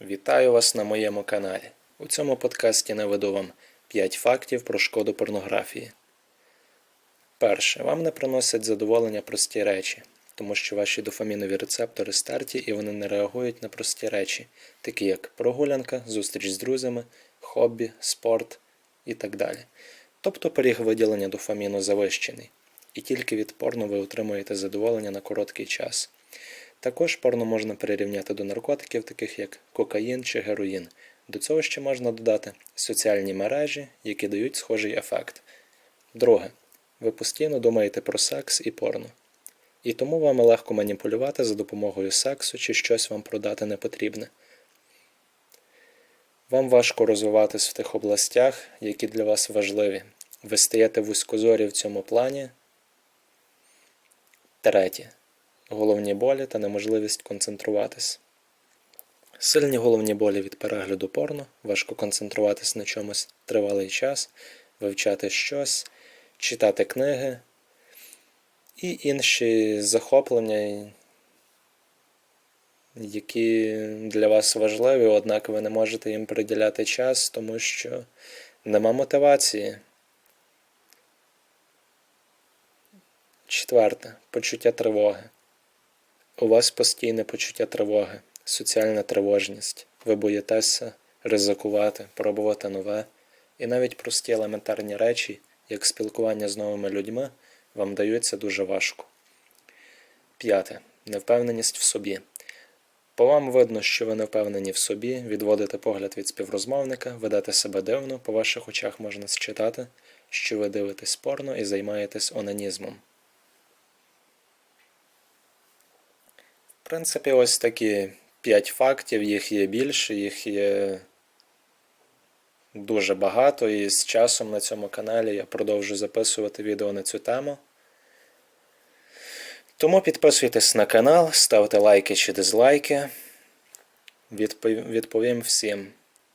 Вітаю вас на моєму каналі. У цьому подкасті наведу вам 5 фактів про шкоду порнографії. Перше. Вам не приносять задоволення прості речі, тому що ваші дофамінові рецептори старті і вони не реагують на прості речі, такі як прогулянка, зустріч з друзями, хобі, спорт і так далі. Тобто поріг виділення дофаміну завищений, і тільки від порно ви отримуєте задоволення на короткий час. Також порно можна перерівняти до наркотиків, таких як кокаїн чи героїн. До цього ще можна додати соціальні мережі, які дають схожий ефект. Друге, ви постійно думаєте про секс і порно. І тому вам легко маніпулювати за допомогою сексу чи щось вам продати не потрібне. Вам важко розвиватись в тих областях, які для вас важливі. Ви стаєте вузькозорі в цьому плані. Третє головні болі та неможливість концентруватись. Сильні головні болі від перегляду порно, важко концентруватись на чомусь тривалий час, вивчати щось, читати книги і інші захоплення, які для вас важливі, однак ви не можете їм приділяти час, тому що нема мотивації. Четверте почуття тривоги. У вас постійне почуття тривоги, соціальна тривожність. Ви боїтеся ризикувати, пробувати нове, і навіть прості елементарні речі, як спілкування з новими людьми, вам даються дуже важко. П'яте. Невпевненість в собі. По вам видно, що ви не впевнені в собі, відводите погляд від співрозмовника, ведете себе дивно, по ваших очах можна считати, що ви дивитесь порно і займаєтесь онанізмом. В принципі, ось такі 5 фактів, їх є більше, їх є дуже багато, і з часом на цьому каналі я продовжу записувати відео на цю тему. Тому підписуйтесь на канал, ставте лайки чи дизлайки. Відповім всім.